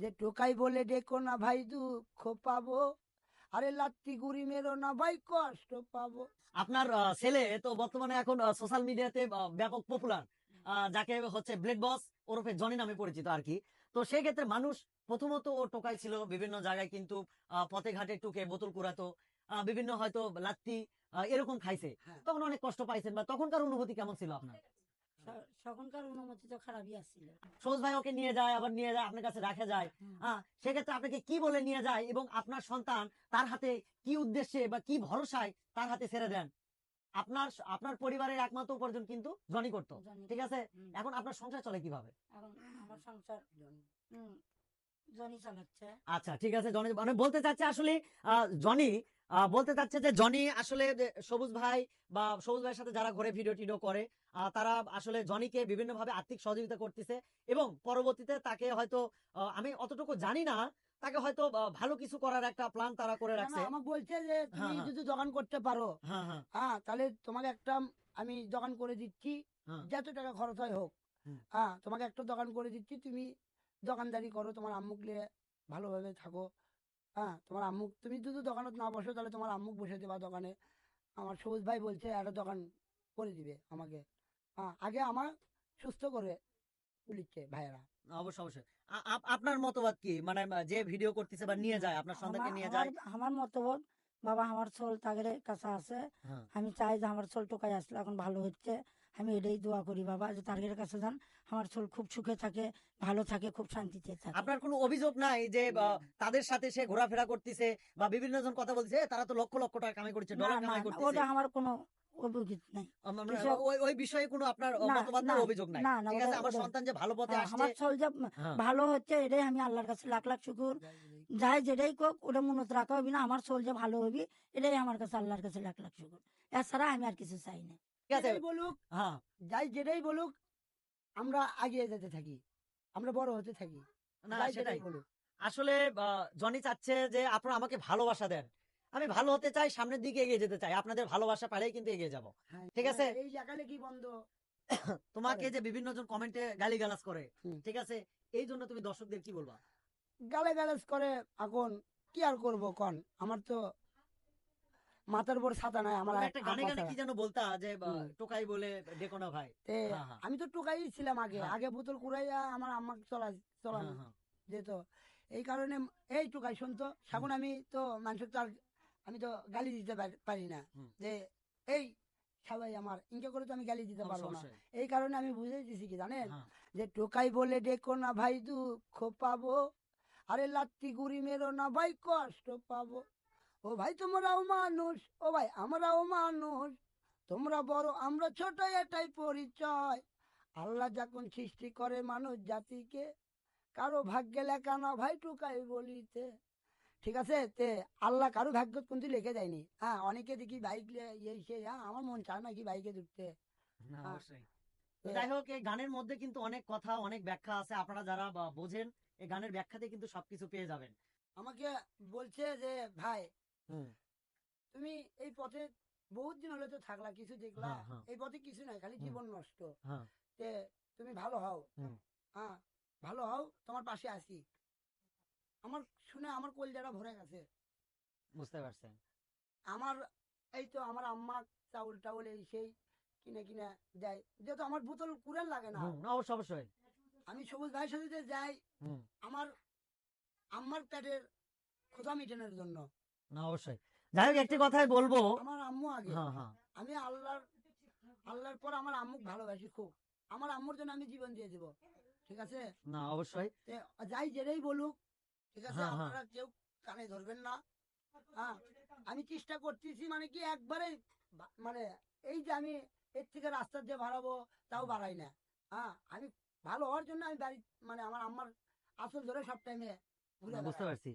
যে টোকাই বলে ডেকো না ভাই দুঃখ পাবো। আরে লাত্তি গুড়ি মেরো না ভাই কষ্ট পাবো। আপনার ছেলে তো বর্তমানে এখন সোশ্যাল মিডিয়াতে ব্যাপক পপুলার যাকে হচ্ছে ব্লেড বস ওরফে জনি নামে পরিচিত আর কি। তো সেই ক্ষেত্রে মানুষ প্রথমত ও টোকাই ছিল বিভিন্ন জায়গায় কিন্তু পথে ঘাটে টুকে বোতল কুড়াতো বিভিন্ন হয়তো লাত্তি এরকম খাইছে। হ্যাঁ। তখন অনেক কষ্ট পাইছেন বা তখনকার অনুভূতি কেমন ছিল আপনার? তখনকার অনুমতি তো খারাপই আসছিল। সৌজ ভাই ওকে নিয়ে যায় আবার নিয়ে যায় আপনার কাছে রাখা যায়। হ্যাঁ সেক্ষেত্রে আপনাকে কি বলে নিয়ে যায় এবং আপনার সন্তান তার হাতে কি উদ্দেশ্যে বা কি ভরসায় তার হাতে ছেড়ে দেন? আপনার আপনার পরিবারের একমাত্র উপার্জন কিন্তু জনি করতো ঠিক আছে? এখন আপনার সংসার চলে কীভাবে? এখন আমার সংসার আচ্ছা ঠিক আছে জনি। মানে বলতে চাচ্ছে আসলে জনি বলতে চাচ্ছে যে জনি আসলে সবুজ ভাই বা সবুজ ভাইয়ের সাথে যারা ঘরে ভিডিও টিডিও করে তারা আসলে জনিকে বিভিন্ন ভাবে আর্থিক সহযোগিতা করতেছে এবং পরবর্তীতে তাকে হয়তো আমি অতটুকু জানি না তাকে হয়তো ভালো কিছু করার একটা প্ল্যান তারা করে রাখছে। আমাকে বলছে যে তুমি হ্যাঁ, হ্যাঁ। যদি দোকান করতে পারো হ্যাঁ হ্যাঁ। তাহলে তোমাকে একটা আমি দোকান করে দিচ্ছি। যত টাকা খরচ হয় হোক। হ্যাঁ। তোমাকে একটা দোকান করে দিচ্ছি তুমি দোকানদারি করো তোমার আম্মুক নিয়ে ভালোভাবে থাকো। হ্যাঁ তোমার আম্মুক তুমি যদি দোকানত না বসো তাহলে তোমার আম্মুক বসে দেবা দোকানে। আমার সবুজ ভাই বলছে একটা দোকান করে দিবে আমাকে। হ্যাঁ আগে আমার সুস্থ করে তুলিচ্ছে ভাইয়েরা। অবশ্যই অবশ্যই। আপনার মতবাদ কি? মানে যে ভিডিও করতেছে বা নিয়ে যায় আপনার সন্তানকে নিয়ে যায়। আমার- মতবোধ বাবা আমার কাছে আছে। হ্যাঁ। আমি চাই যে আমার সোল টোকাই আসলে এখন ভালো হচ্ছে। আমি এটাই দোয়া করি বাবা যে তাদের কাছে যান। আমার সোল খুব সুখে থাকে ভালো থাকে খুব শান্তিতে থাকে। আপনার কোনো অভিযোগ নাই যে তাদের সাথে সে ঘোরাফেরা করতেছে বা বিভিন্ন জন কথা বলছে তারা তো লক্ষ লক্ষ টাকা কামাই করছে ডলার কামাই না, করতেছে ওটা আমার কোনো অভিজ্ঞতা নেই। আম- আমরা- কিছু- ওই ওই বিষয়ে কোনো আপনার মতবাদ না, অভিযোগ নাই? না, না, ঠিক আছে আমার সন্তান যে ভালো পথে আসছে আমার সোল যে। ভালো হচ্ছে এটাই আমি আল্লাহর কাছে লাখ লাখ শুকুর। যাই যেটাই কোক ওটা মনত রাখা হবে না আমার সোল যে ভালো হবি এটাই আমার কাছে আল্লাহর কাছে লাখ লাখ শুকুর। এছাড়া আমি আর কিছু চাই না। ঠিক আছে? বলুক হ্যাঁ। যাই যেটাই বলুক আমরা এগিয়ে যেতে থাকি। আমরা বড় হতে থাকি। না সেটাই। বলুক। আসলে জনি চাচ্ছে যে আপনারা আমাকে ভালোবাসা দেন। আমি ভালো হতে চাই সামনের দিকে এগিয়ে যেতে চাই। আপনাদের ভালোবাসা পারেই কিন্তু এগিয়ে যাব। হ্যাঁ, ঠিক আছে? এই কি বন্ধ। তোমাকে যে বিভিন্ন জন কমেন্টে গালি গালাজ করে ঠিক আছে? এই জন্য তুমি দর্শকদের কি বলবা? গালে গালাজ করে এখন কি আর করব কন? আমার তো মাথার উপর ছাতা নাই আমার একটা গানে গানে কি যেন বলতা যে টোকাই বলে ডেকো না ভাই হ্যাঁ, হ্যাঁ। আমি তো টুকাই ছিলাম আগে। হ্যাঁ। আগে বোতল কুড়াইয়া আমার আম্মাকে চলা চলান হ্যাঁ। যেত। এই কারণে এই টুকাই শুনতো। এখন আমি তো মানুষের তো আর আমি তো গালি দিতে পারি- না। যে এই সবাই আমার ইনকে করে তো আমি গালি দিতে পারব না। এই কারণে আমি বুঝে দিছি কি জানেন। যে টোকাই বলে ডেকো না ভাই দুঃখ পাবো। আরে লাত্তি গুড়ি মেরো না ভাই কষ্ট পাবো। ও ভাই তোমরাও মানুষ। ও ভাই আমরাও মানুষ। তোমরা বড় আমরা ছোট এটাই পরিচয়। আল্লাহ যখন সৃষ্টি করে মানুষ জাতিকে কারও ভাগ্যে লেখা না ভাই টুকাই বলিতে। ঠিক আছে? তে আল্লাহ কারও ভাগ্য কিন্তু লিখে দেয়নি। হ্যাঁ অনেকে দেখি বাইক ইয়ে সে হ্যাঁ আমার মন চায় নাকি বাইকে ঢুকতে না, হ্যাঁ। যাই হোক এই গানের মধ্যে কিন্তু অনেক কথা অনেক ব্যাখ্যা আছে। আপনারা যারা বোঝেন এই গানের ব্যাখ্যাতে কিন্তু সবকিছু পেয়ে যাবেন। আমাকে বলছে যে ভাই তুমি এই পথে বহুত দিন হলে তো থাকলা কিছু দেখলা হ্যাঁ, হ্যাঁ। এই পথে কিছু নাই খালি জীবন নষ্ট। হ্যাঁ। তে তুমি ভালো হও। হ্যাঁ ভালো হও তোমার পাশে আসি আমার শুনে আমার কলজাটা ভরে গেছে। বুঝতে পারছেন। আমার এই তো আমার আম্মা চাউল টাউল এই সেই কিনে কিনে দেয়। যেহেতু আমার বোতল কুড়াল লাগে না। হুম, অবশ্যই আমি সবুজ ভাইয়ের সাথে যাই আমার আম্মার পেটের ক্ষুধা মিটানোর জন্য। না অবশ্যই। যাই হোক একটি কথাই বলব। আমার আম্মু আগে। হ্যাঁ হ্যাঁ। আমি আল্লাহর আল্লাহর পর আমার আম্মুক ভালোবাসি খুব। আমার আম্মুর জন্য আমি জীবন দিয়ে দেবো। ঠিক আছে? না অবশ্যই। যাই যেটাই বলুক ঠিক আছে। আপনারা কেউ কানে ধরবেন না। হ্যাঁ আমি চেষ্টা করতেছি মানে কি একবারে মানে এই যে আমি এর থেকে রাস্তা দিয়ে বাড়াবো তাও বাড়াই না। হ্যাঁ আমি ভালো হওয়ার জন্য আমি বাড়ি মানে আমার আম্মার আসল ধরে সব টাইমে বুঝতে পারছি।